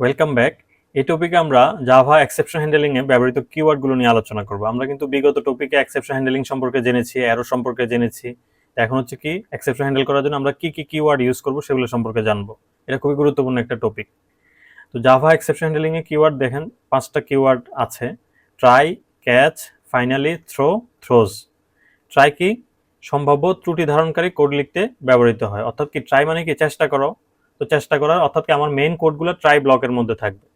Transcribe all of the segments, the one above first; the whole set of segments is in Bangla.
ওয়েলকাম ব্যাক এই টপিকে আমরা জাভা এক্সেপশন হ্যান্ডেলিং এ ব্যবহৃত কিওয়ার্ডগুলো নিয়ে আলোচনা করব। আমরা কিন্তু বিগত টপিকে এক্সেপশন হ্যান্ডেলিং সম্পর্কে জেনেছি অ্যারো সম্পর্কে জেনেছি। এখন হচ্ছে কি এক্সেপশন হ্যান্ডেল করার জন্য আমরা কি কি কিওয়ার্ড ইউজ করব সেগুলো সম্পর্কে জানব। এটা খুবই গুরুত্বপূর্ণ একটা টপিক তো জাভা এক্সেপশন হ্যান্ডেলিং এ কিওয়ার্ড দেখেন, পাঁচটা কিওয়ার্ড আছে। Try catch finally throw throws try কি? সম্ভাব্য ত্রুটি ধারণকারী কোড লিখতে ব্যবহৃত হয়। অর্থাৎ কি ট্রাই মানে কি? চেষ্টা করো। তো চেষ্টা করার, অর্থাৎ কি আমার মেইন কোডগুলো ট্রাই ব্লকের মধ্যে থাকবে।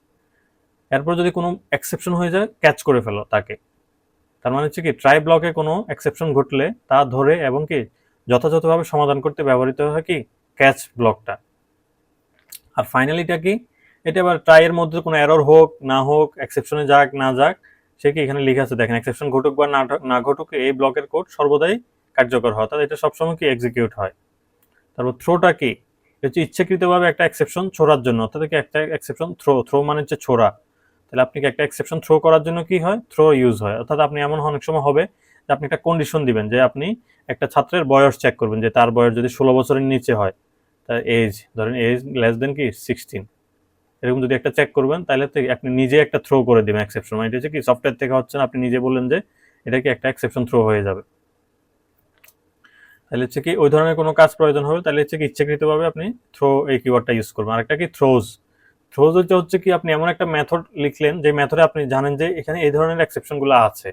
এরপর যদি কোনো এক্সেপশন হয়ে যায় ক্যাচ করে ফেলো তাকে। তার মানে হচ্ছে কি ট্রাই ব্লকে কোনো এক্সেপশন ঘটলে তা ধরে এবং কি যথাযথভাবে সমাধান করতে ব্যবহৃত হয় কি ক্যাচ ব্লকটা আর ফাইনালিটা কি, এটা আবার ট্রাইয়ের মধ্যে কোনো এরর হোক, না হোক এক্সেপশনে যাক, না যাক, সে কি এখানে লিখে আছে, দেখেন এক্সেপশন ঘটুক বা না ঘটুক, এই ব্লকের কোড সর্বদাই কার্যকর হয়। অর্থাৎ এটা সবসময় কি এক্সিকিউট হয়। তারপর থ্রোটা কি হচ্ছে ইচ্ছাকৃতভাবে একটা এক্সেপশন ছোড়ার জন্য, অর্থাৎ কি একটা এক্সেপশন থ্রো থ্রো মানে হচ্ছে ছোড়া। তাহলে আপনি একটা এক্সেপশন থ্রো করার জন্য কি হয়? থ্রো ইউজ হয়। অর্থাৎ আপনি এমন অনেক সময় হবে যে আপনি একটা কন্ডিশন দিবেন যে আপনি একটা ছাত্রের বয়স চেক করবেন, যে তার বয়স যদি ষোলো বছরের নিচে হয়, তার এজ ধরেন এজ লেস দেন কি? সিক্সটিন এরকম যদি একটা চেক করবেন, তাহলে আপনি নিজে একটা থ্রো করে দিবেন এক্সেপশন মানে এটা হচ্ছে কি? সফটওয়্যার থেকে হচ্ছে না, আপনি নিজে বললেন যে এটা কি একটা এক্সেপশন থ্রো হয়ে যাবে। তাহলে হচ্ছে কি ওই ধরনের কোনো কাজ প্রয়োজন হবে, তাহলে হচ্ছে কি ইচ্ছাকৃতভাবে আপনি থ্রো এই কিওয়ার্ডটা ইউজ করবেন। আরেকটা কি থ্রোজ থ্রোজ হচ্ছে হচ্ছে কি আপনি এমন একটা মেথড লিখলেন, যে মেথডে আপনি জানেন যে এখানে এই ধরনের এক্সেপশনগুলো আছে।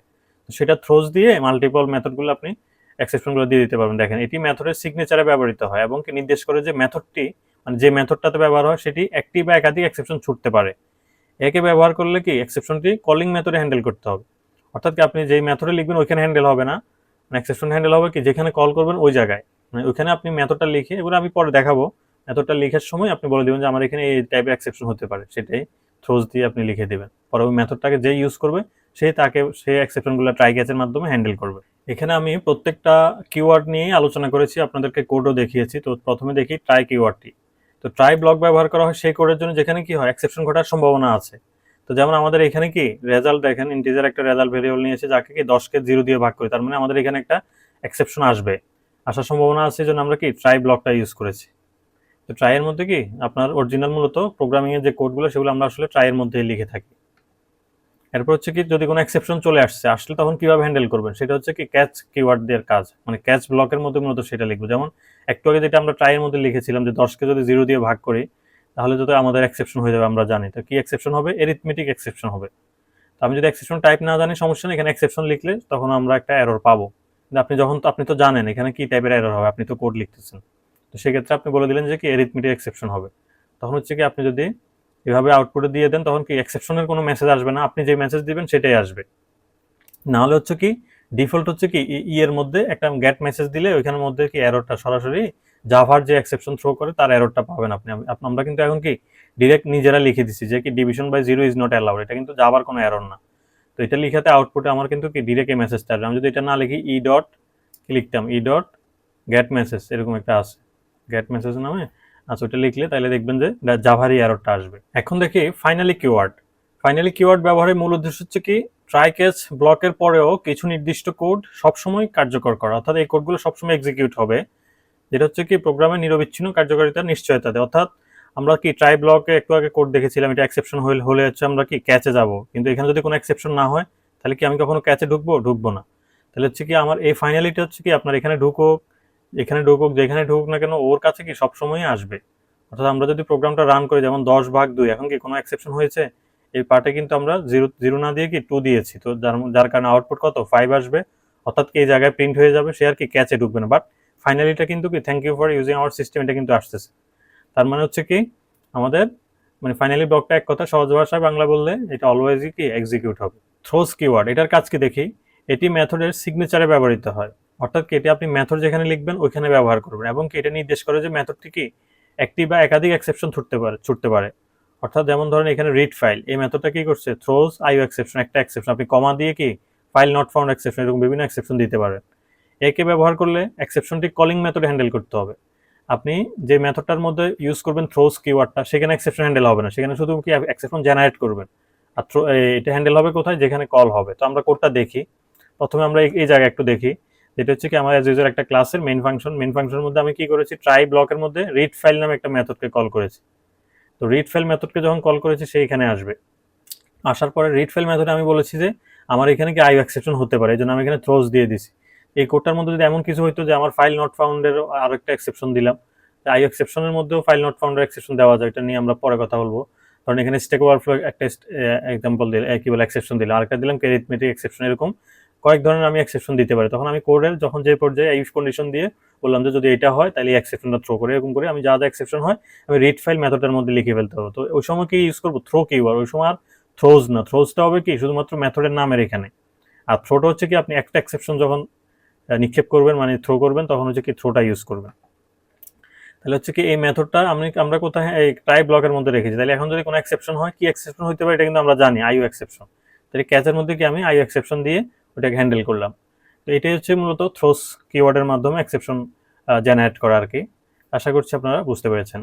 সেটা থ্রোজ দিয়ে মাল্টিপল মেথডগুলো আপনি এক্সেপশনগুলো দিয়ে দিতে পারবেন। দেখেন, এটি মেথডের সিগনেচারে ব্যবহৃত হয় এবং কি নির্দেশ করে যে মেথডটি মানে যে মেথডটাতে ব্যবহার হয়, সেটি একটি বা একাধিক এক্সেপশন ছুটতে পারে। একে ব্যবহার করলে কি এক্সেপশনটি কলিং মেথডে হ্যান্ডেল করতে হবে। অর্থাৎ কি আপনি যেই মেথডে লিখবেন, ওইখানে হ্যান্ডেল হবে না। মানে এক্সেপশন হ্যান্ডেল হবে কি? যেখানে কল করবেন ওই জায়গায়। মানে ওইখানে আপনি মেথডটা লিখে এগুলো আমি পরে দেখাবো। মেথডটা লিখার সময় আপনি বলে দেবেন যে আমার এখানে এই টাইপের এক্সেপশন হতে পারে। সেটাই থ্রোজ দিয়ে আপনি লিখে দেবেন। পরে ওই মেথডটাকে যে ইউজ করবে, সে তাকে সেই এক্সেপশনগুলো ট্রাই ক্যাচের মাধ্যমে হ্যান্ডেল করবে। এখানে আমি প্রত্যেকটা কিওয়ার্ড নিয়ে আলোচনা করেছি, আপনাদেরকে কোডও দেখিয়েছি। তো প্রথমে দেখি ট্রাই কিওয়ার্ডটি তো ট্রাই ব্লক ব্যবহার করা হয় সেই কোডের জন্য, যেখানে কি হয় এক্সেপশন ঘটার সম্ভাবনা আছে। তো যেমন আমাদের এখানে কি রেজাল্ট দেখেন ইন্টিজার একটা রেজাল্ট ভেরিয়েবল নিয়েছে যাকে কি দশকে জিরো দিয়ে ভাগ করি, তার মানে আমাদের এখানে একটা এক্সেপশন আসবে। আসার সম্ভাবনা আছে জন্য আমরা কি ট্রাই ব্লকটা ইউজ করেছি। তো ট্রাইয়ের মধ্যে কি আপনার অরিজিনাল মূলত প্রোগ্রামিং এর যে কোডগুলো সেগুলো আমরা আসলে ট্রাইয়ের মধ্যে লিখে থাকি। এরপর হচ্ছে কি যদি কোনো এক্সেপশন চলে আসছে, আসলে তখন কীভাবে হ্যান্ডেল করবেন? সেটা হচ্ছে কি ক্যাচ কিওয়ার্ড দিয়ে কাজ মানে ক্যাচ ব্লকের মধ্যে মূলত সেটা লিখব। যেমন একটু আগে যেটা আমরা ট্রাইয়ের মধ্যে লিখেছিলাম যে দশকে যদি জিরো দিয়ে ভাগ করি তাহলে যদি আমাদের এক্সেপশন হয়ে যাবে, আমরা জানি। তো কি এক্সেপশন হবে? এরিথমেটিক এক্সেপশন হবে। তো আমি যদি এক্সেপশন টাইপ না জানি, সমস্যা নেই, এখানে এক্সেপশন লিখলে তখন আমরা একটা এরর পাবো। কিন্তু আপনি যখন তো আপনি তো জানেন, এখানে কি টাইপের এরর হবে? আপনি তো কোড লিখতেছেন। তো সেক্ষেত্রে আপনি বলে দিলেন যে কি এরিথমেটিক এক্সেপশন হবে। তখন হচ্ছে কি, আপনি যদি এভাবে আউটপুটে দিয়ে দেন, তখন কি এক্সেপশনের কোনো মেসেজ আসবে না? আপনি যে মেসেজ দিবেন, সেটাই আসবে। না হলে হচ্ছে কি ডিফল্ট হচ্ছে কি, ই এর মধ্যে একটা গ্যাট মেসেজ দিলে ওইখানের মধ্যে কি এররটা সরাসরি জাভার যে এক্সেপশন থ্রো করে, তার এররটা পাবেন আপনি। আপ- আমরা কিন্তু এখন কি ডিরেক্ট নিজেরা লিখে দিচ্ছি যে কি division by zero is not allowed এটা কিন্তু জাভার কোনো এরর না। তো এটা লিখাতে আউটপুটে আমার কিন্তু কি ডিরেক্ট এই মেসেজটা আসবে। আমি যদি এটা না লিখি ই ডট লিখতাম ই ডট গ্যাট মেসেজ এরকম একটা আছে। গ্যাট মেসেজ নামে। আচ্ছা ওটা লিখলে তাহলে দেখবেন যে জাভারই এররটা আসবে। এখন দেখি ফাইনালি কিওয়ার্ড ফাইনালি কিওয়ার্ড ব্যবহারের মূল উদ্দেশ্য হচ্ছে কি ট্রাই ক্যাচ ব্লকের পরেও কিছু নির্দিষ্ট কোড সবসময় কার্যকর করা। অর্থাৎ এই কোডগুলো সবসময় এক্সিকিউট হবে। যেটা হচ্ছে কি প্রোগ্রামের নিরবিচ্ছিন্ন কার্যকারিতার নিশ্চয়তা দেয়। অর্থাৎ আমরা কি ট্রাই ব্লকে একটু আগে কোড দেখেছিলাম, এটা এক্সেপশন হলে হলে হচ্ছে আমরা কি ক্যাচে যাব। কিন্তু এখানে যদি কোনো এক্সেপশন না হয়, তাহলে কি আমি কখনো ক্যাচে ঢুকবো? ঢুকবো না। তাহলে হচ্ছে কি আমার এই ফাইনালিটা হচ্ছে কি আপনার এখানে ঢুকুক এখানে ঢুকুক, যেখানে ঢুকুক না কেন ওর কাছে কি সবসময়ই আসবে। অর্থাৎ আমরা যদি প্রোগ্রামটা রান করি, যেমন দশ ভাগ দুই, এখন কি কোনো এক্সেপশন হয়েছে? এই পার্টে কিন্তু আমরা জিরো জিরো না দিয়ে কি টু দিয়েছি। তো যার যার কারণে আউটপুট কত? ফাইভ আসবে। অর্থাৎ কি এই জায়গায় প্রিন্ট হয়ে যাবে, সে আর কি ক্যাচে ঢুকবে না। বাট ফাইনালিটা কিন্তু কি thank you for using our system এটা কিন্তু আসতেছে। তার মানে হচ্ছে কি, আমাদের মানে ফাইনালি ব্লকটা এক কথা, সহজ ভাষায় বাংলা বললে এটা অলওয়েজই কি এক্সিকিউট হবে। থ্রোস কিওয়ার্ড এটার কাজ কি দেখি, এটি মেথডের সিগনেচারে ব্যবহৃত হয়। অর্থাৎ কি, এটি আপনি মেথড যেখানে লিখবেন, ওইখানে ব্যবহার করবেন। এবং কি, এটা নির্দেশ করে যে মেথডটি কি, একটি বা একাধিক এক্সেপশন ছুটতে পারে ছুটতে পারে। অর্থাৎ যেমন ধরেন এখানে রিড ফাইল এই মেথডটা কি করছে থ্রোজ আইও এক্সেপশন একটা এক্সেপশন আপনি কমা দিয়ে কি ফাইল নট ফাউন্ড এক্সেপশন এরকম বিভিন্ন এক্সেপশন দিতে পারেন একে ব্যবহার করলে এক্সেপশনটি কলিং মেথডে হ্যান্ডেল করতে হবে। আপনি যে মেথডটার মধ্যে ইউজ করবেন থ্রোজ কিওয়ার্ডটা সেখানে এক্সেপশন হ্যান্ডেল হবে না। সেখানে শুধু কি এক্সেপশন জেনারেট করবেন। আর থ্রো এটা হ্যান্ডেল হবে কোথায়? যেখানে কল হবে। তো আমরা কোডটা দেখি। প্রথমে আমরা এই- জায়গায় একটু দেখি। যেটা হচ্ছে কি আমার অ্যাজ ইউজার একটা ক্লাসের মেন ফাংশন মেন ফাংশনের মধ্যে আমি কি করেছি? ট্রাই ব্লকের মধ্যে রিড ফাইল নামে একটা মেথডকে কল করেছি। তো রিড ফেল মেথডকে যখন কল করেছি, সে এখানে আসবে। আসার পরে রিড ফেল মেথডে আমি বলেছি যে, আমার এখানে কি আইও এক্সেপশন হতে পারে? এই জন্য আমি এখানে থ্রোজ দিয়ে দিছি। এই কোডটার মধ্যে যদি এমন কিছু হইতো যে আমার ফাইল নট ফাউন্ডের আরেকটা এক্সেপশন দিলাম আইও এক্সেপশনের মধ্যেও ফাইল নট ফাউন্ডের এক্সেপশন দেওয়া যায়, এটা নিয়ে আমরা পরে কথা বলব। কারণ এখানে স্টেক ওভারফ্লো একটা এক্সাম্পল দিলাম কি বলে এক্সেপশন দিলাম আরেকটা দিলাম ক্রেডিটমেটিক এক্সেপশন এরকম, কয়েক ধরনের আমি এক্সেপশন দিতে পারি। তখন আমি কোডের যখন যে পর্যায়ে ইউজ কন্ডিশন দিয়ে বললাম যে যদি এটা হয়, তাহলে এক্সেপশনটা থ্রো করে, এরকম করে আমি যা যা এক্সেপশন হয়, আমি রিড ফাইল মেথডের মধ্যে লিখে ফেলতে হবে তো ওই সময় কি ইউজ করব? থ্রো কিওয়ার্ড ওই সময় আর থ্রোজ না। থ্রোজটা হবে কি? শুধুমাত্র মেথডের নামের এখানে। আর থ্রোটা হচ্ছে কি, আপনি একটা এক্সেপশন যখন নিক্ষেপ করবেন মানে থ্রো করবেন, তখন হচ্ছে কি থ্রোটা ইউজ করবেন। তাহলে হচ্ছে কি এই মেথডটা আমি, আমরা কোথায়, এই ট্রাই ব্লকের মধ্যে রেখেছি। তাহলে এখন যদি কোনো এক্সেপশন হয়, কি এক্সেপশন হতে পারে এটা কিন্তু আমরা জানি আইও এক্সেপশন তাহলে ক্যাচের মধ্যে কি আমি আইও এক্সেপশন দিয়ে ওটাকে হ্যান্ডেল করলাম। তো এটাই হচ্ছে মূলত থ্রোস কিওয়ার্ডের মাধ্যমে এক্সেপশন জেনারেট করা আর কি। আশা করছি আপনারা বুঝতে পেরেছেন।